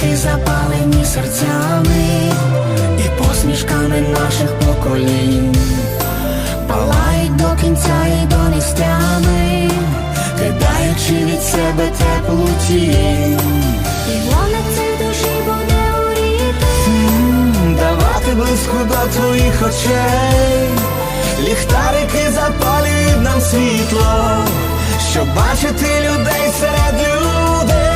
Ліхтарики запалені серцями і посмішками наших поколінь, палають до кінця і до нестями, кидаючи від себе теплу тінь. І вона це душі буде горіти. Давати близько до твоїх очей, ліхтарики запалюють нам світло, щоб бачити людей серед людей.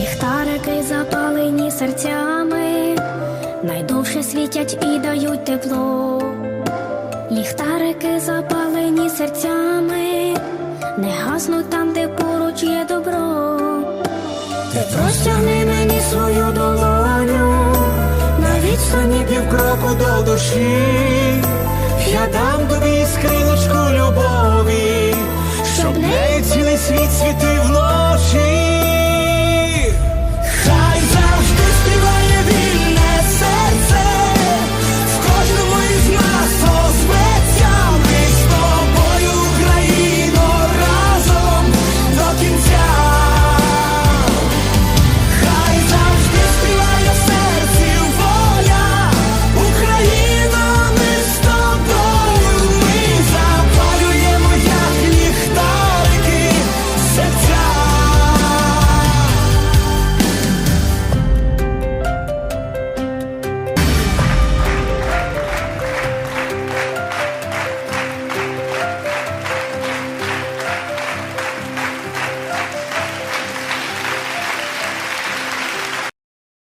Ліхтарики запалені серцями, найдовше світять і дають тепло. Ліхтарики запалені серцями, не гаснуть там, де поруч є добро. Ти простягни мені свою долоню, на відстані півкроку до душі. Я дам тобі скриночку